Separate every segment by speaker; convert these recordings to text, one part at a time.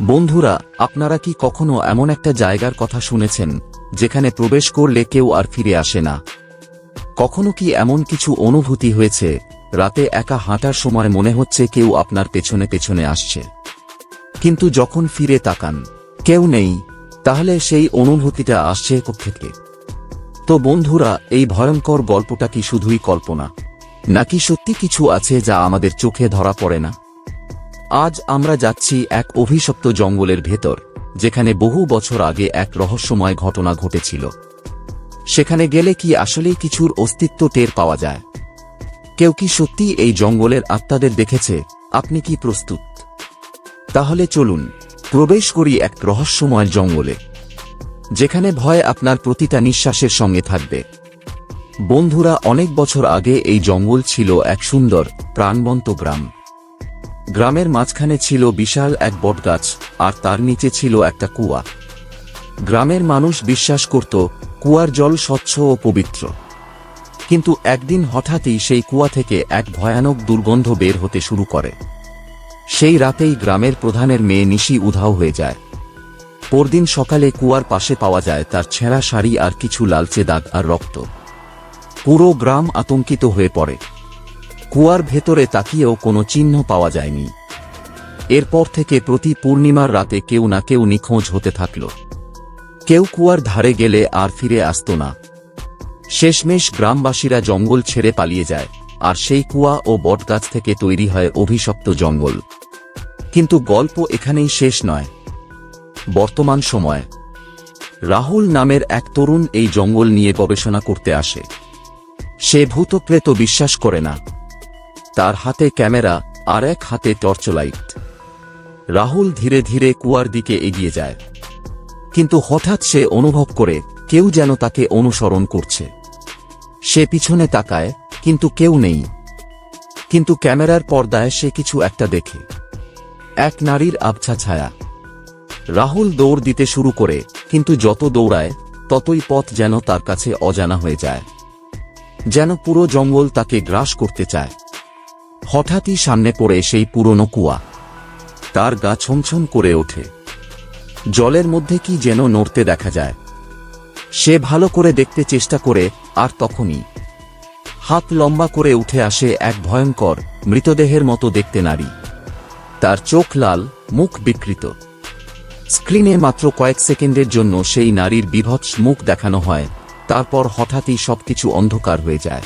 Speaker 1: বন্ধুরা, আপনারা কি কখনো এমন একটা জায়গার কথা শুনেছেন, যেখানে প্রবেশ করলে কেউ আর ফিরে আসে না? কখনো কি এমন কিছু অনুভূতি হয়েছে, রাতে একা হাঁটার সময় মনে হচ্ছে কেউ আপনার পেছনে পেছনে আসছে? কিন্তু যখন ফিরে তাকান, কেউ নেই, তাহলে সেই অনুভূতিটা আসছে থেকে। তো বন্ধুরা, এই ভয়ঙ্কর গল্পটা কি শুধুই কল্পনা? নাকি সত্যি কিছু আছে যা আমাদের চোখে ধরা পড়ে না? আজ আমরা যাচ্ছি এক অভিশপ্ত জঙ্গলের ভেতর, যেখানে বহু বছর আগে এক রহস্যময় ঘটনা ঘটেছিল। সেখানে গেলে কি আসলেই কিছুর অস্তিত্ব টের পাওয়া যায়? কেউ কি সত্যি এই জঙ্গলের আত্মাদের দেখেছে? আপনি কি প্রস্তুত? তাহলে চলুন, প্রবেশ করি এক রহস্যময় জঙ্গলে, যেখানে ভয় আপনার প্রতিটা নিঃশ্বাসের সঙ্গে থাকবে। বন্ধুরা, অনেক বছর আগে এই জঙ্গল ছিল এক সুন্দর, প্রাণবন্ত গ্রাম। গ্রামের মাঝখানে ছিল বিশাল এক বটগাছ, আর তার নিচে ছিল একটা কুয়া। গ্রামের মানুষ বিশ্বাস করত, কুয়ার জল স্বচ্ছ ও পবিত্র। কিন্তু একদিন হঠাৎই সেই কুয়া থেকে এক ভয়ানক দুর্গন্ধ বের হতে শুরু করে। সেই রাতেই গ্রামের প্রধানের মেয়ে নিশি উধাও হয়ে যায়। পরদিন সকালে কুয়ার পাশে পাওয়া যায় তার ছেঁড়া শাড়ি আর কিছু লালচে দাগ আর রক্ত। পুরো গ্রাম আতঙ্কিত হয়ে পড়ে। কুয়ার ভেতরে তাকিয়েও কোনো চিহ্ন পাওয়া যায়নি। এরপর থেকে প্রতি পূর্ণিমার রাতে কেউ না কেউ নিখোঁজ হতে থাকল। কেউ কুয়ার ধারে গেলে আর ফিরে আসত না। শেষমেশ গ্রামবাসীরা জঙ্গল ছেড়ে পালিয়ে যায়, আর সেই কুয়া ও বটগাছ থেকে তৈরি হয় অভিশপ্ত জঙ্গল। কিন্তু গল্প এখানেই শেষ নয়। বর্তমান সময়। রাহুল নামের এক তরুণ এই জঙ্গল নিয়ে গবেষণা করতে আসে। সে ভূতপ্রেত বিশ্বাস করে না। তার হাতে ক্যামেরা আর এক হাতে টর্চলাইট। রাহুল ধীরে ধীরে কুয়ার দিকে এগিয়ে যায়। কিন্তু হঠাৎ সে অনুভব করে কেউ যেন তাকে অনুসরণ করছে। সে পিছনে তাকায়, কিন্তু কেউ নেই। কিন্তু ক্যামেরার পর্দায় সে কিছু একটা দেখে। এক নারীর আবছা ছায়া। রাহুল দৌড় দিতে শুরু করে, কিন্তু যত দৌড়ায়, ততই পথ যেন তার কাছে অজানা হয়ে যায়। যেন পুরো জঙ্গল তাকে গ্রাস করতে চায়। হঠাৎই সামনে পড়ে সেই পুরনো কুয়া। তার গা ছমছম করে ওঠে। জলের মধ্যে কি যেন নড়তে দেখা যায়। সে ভালো করে দেখতে চেষ্টা করে, আর তখনই হাত লম্বা করে উঠে আসে এক ভয়ঙ্কর, মৃতদেহের মতো দেখতে নারী। তার চোখ লাল, মুখ বিকৃত। স্ক্রিনে মাত্র কয়েক সেকেন্ডের জন্য সেই নারীর বিভৎস মুখ দেখানো হয়, তারপর হঠাৎই সবকিছু অন্ধকার হয়ে যায়।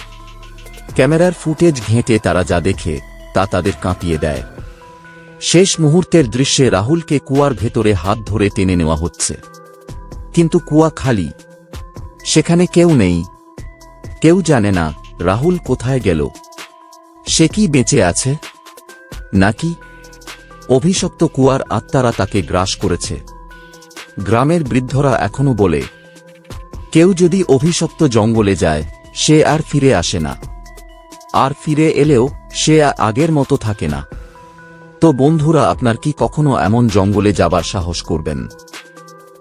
Speaker 1: ক্যামেরার ফুটেজ ঘেঁটে তারা যা দেখে, তা তাদের কাঁপিয়ে দেয়। শেষ মুহূর্তের দৃশ্যে রাহুলকে কুয়ার ভেতরে হাত ধরে টেনে নেওয়া হচ্ছে। কিন্তু কুয়া খালি। সেখানে কেউ নেই। কেউ জানে না, রাহুল কোথায় গেল। সে কি বেঁচে আছে? নাকি? অভিশপ্ত কুয়ার আত্মারা তাকে গ্রাস করেছে। গ্রামের বৃদ্ধরা এখনও বলে, কেউ যদি অভিশপ্ত জঙ্গলে যায়, সে আর ফিরে আসে না। আর ফিরে এলেও সে আগের মতো থাকে না। তো বন্ধুরা, আপনার কি কখনো এমন জঙ্গলে যাবার সাহস করবেন?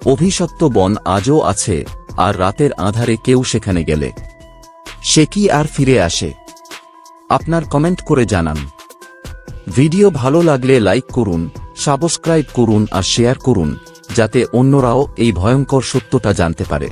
Speaker 1: অভিশপ্ত বন আজও আছে, আর রাতের আধারে কেউ সেখানে গেলে। সে কি আর ফিরে আসে? আপনার কমেন্ট করে জানান। ভিডিও ভালো লাগলে লাইক করুন, সাবস্ক্রাইব করুন আর শেয়ার করুন, যাতে অন্যরাও এই ভয়ঙ্কর সত্যটা জানতে পারে।